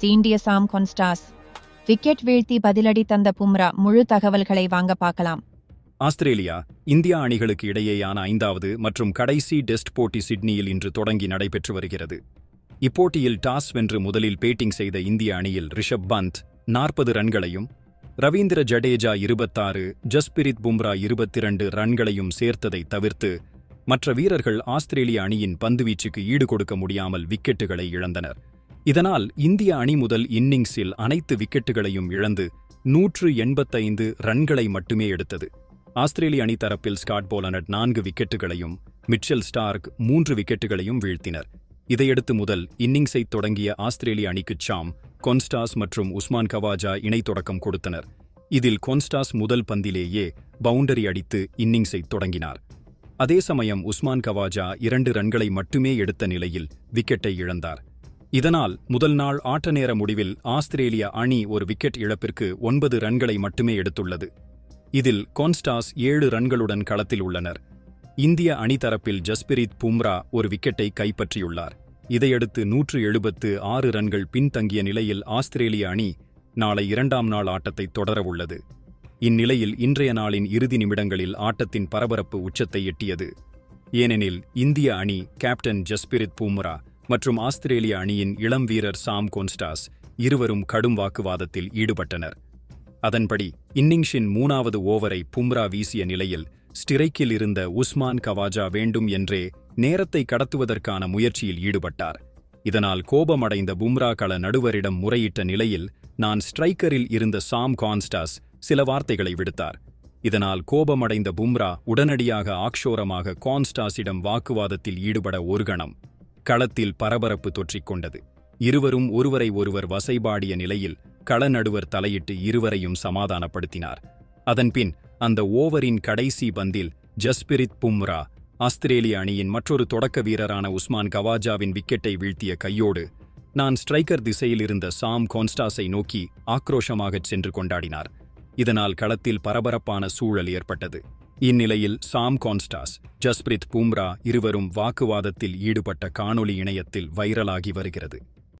சீண்டிய சாம் கொன்ஸ்டாஸ். Wicket வீழ்த்தி பதிலடி தந்த பும்ரா முழு தகவல்களை வாங்க பார்க்கலாம். ஆஸ்திரேலியா இந்தியா அணிகளுக்கு இடையேயான ஐந்தாவது மற்றும் கடைசி டெஸ்ட் போட்டி சிட்னியில் இன்று தொடங்கி நடைபெற்று வருகிறது. இப்போட்டியில் டாஸ் வென்று முதலில் பேட்டிங் செய்த இந்திய அணியில் ரிஷப் பந்த் நாற்பது ரன்களையும் ரவீந்திர ஜடேஜா இருபத்தாறு ஜஸ்பிரித் பும்ரா இருபத்திரண்டு ரன்களையும் சேர்த்ததை தவிர்த்து மற்ற வீரர்கள் ஆஸ்திரேலிய அணியின் பந்துவீச்சுக்கு ஈடு கொடுக்க முடியாமல் விக்கெட்டுகளை இழந்தனர். இதனால் இந்திய அணி முதல் இன்னிங்ஸில் அனைத்து விக்கெட்டுகளையும் இழந்து நூற்று எண்பத்தைந்து ரன்களை மட்டுமே எடுத்தது. ஆஸ்திரேலிய அணி தரப்பில் ஸ்காட் போலனட் நான்கு விக்கெட்டுகளையும் மிட்செல் ஸ்டார்க் மூன்று விக்கெட்டுகளையும் வீழ்த்தினர். இதையடுத்து முதல் இன்னிங்ஸை தொடங்கிய ஆஸ்திரேலிய அணிக்கு சாம் கொன்ஸ்டாஸ் மற்றும் உஸ்மான் கவாஜா இணை தொடக்கம் கொடுத்தனர். இதில் கொன்ஸ்டாஸ் முதல் பந்திலேயே பவுண்டரி அடித்து இன்னிங்ஸை தொடங்கினார். அதே சமயம் உஸ்மான் கவாஜா இரண்டு ரன்களை மட்டுமே எடுத்த நிலையில் விக்கெட்டை இழந்தார். இதனால் முதல் நாள் ஆட்ட நேர முடிவில் ஆஸ்திரேலிய அணி ஒரு விக்கெட் இழப்பிற்கு ஒன்பது ரன்களை மட்டுமே எடுத்துள்ளது. இதில் கான்ஸ்டாஸ் ஏழு ரன்களுடன் களத்தில் உள்ளனர். இந்திய அணி தரப்பில் ஜஸ்பிரித் பும்ரா ஒரு விக்கெட்டை கைப்பற்றியுள்ளார். இதையடுத்து நூற்று எழுபத்து ஆறு ரன்கள் பின்தங்கிய நிலையில் ஆஸ்திரேலிய அணி நாளை இரண்டாம் நாள் ஆட்டத்தை தொடரவுள்ளது இந்நிலையில் இன்றைய நாளின் இறுதி நிமிடங்களில் ஆட்டத்தின் பரபரப்பு உச்சத்தை எட்டியது. ஏனெனில் இந்திய அணி கேப்டன் ஜஸ்பிரித் பூம்ரா மற்றும் ஆஸ்திரேலிய அணியின் இளம் வீரர் சாம் கோன்ஸ்டாஸ் இருவரும் கடும் வாக்குவாதத்தில் ஈடுபட்டனர். அதன்படி இன்னிங்ஸின் மூணாவது ஓவரை பும்ரா வீசிய நிலையில் ஸ்டிரைக்கில் இருந்த உஸ்மான் கவாஜா வேண்டும் என்றே நேரத்தை கடத்துவதற்கான முயற்சியில் ஈடுபட்டார். இதனால் கோபமடைந்த பும்ரா கள நடுவரிடம் முறையிட்ட நிலையில் நான் ஸ்ட்ரைக்கரில் இருந்த சாம் கான்ஸ்டாஸ் சில வார்த்தைகளை விடுத்தார். இதனால் கோபமடைந்த பும்ரா உடனடியாக ஆக்ஷோரமாக கான்ஸ்டாஸிடம் வாக்குவாதத்தில் ஈடுபட ஒரு கணம். களத்தில் பரபரப்பு தொற்றிக்கொண்டது இருவரும் ஒருவரை ஒருவர் வசைபாடிய நிலையில் கள நடுவர் தலையிட்டு இருவரையும் சமாதானப்படுத்தினார். அதன்பின் அந்த ஓவரின் கடைசி பந்தில் ஜஸ்பிரித் பும்ரா ஆஸ்திரேலிய அணியின் மற்றொரு தொடக்க வீரரான உஸ்மான் கவாஜாவின் விக்கெட்டை வீழ்த்திய கையோடு நான் ஸ்ட்ரைக்கர் திசையில் இருந்த சாம் கோன்ஸ்டாஸை நோக்கி ஆக்ரோஷமாகச் சென்று கொண்டாடினார். இதனால் களத்தில் பரபரப்பான சூழல் ஏற்பட்டது. இந்நிலையில் சாம் கான்ஸ்டாஸ் ஜஸ்பிரித் பூம்ரா இருவரும் வாக்குவாதத்தில் ஈடுபட்ட காணொளி இணையத்தில் வைரலாகி வருகிறது.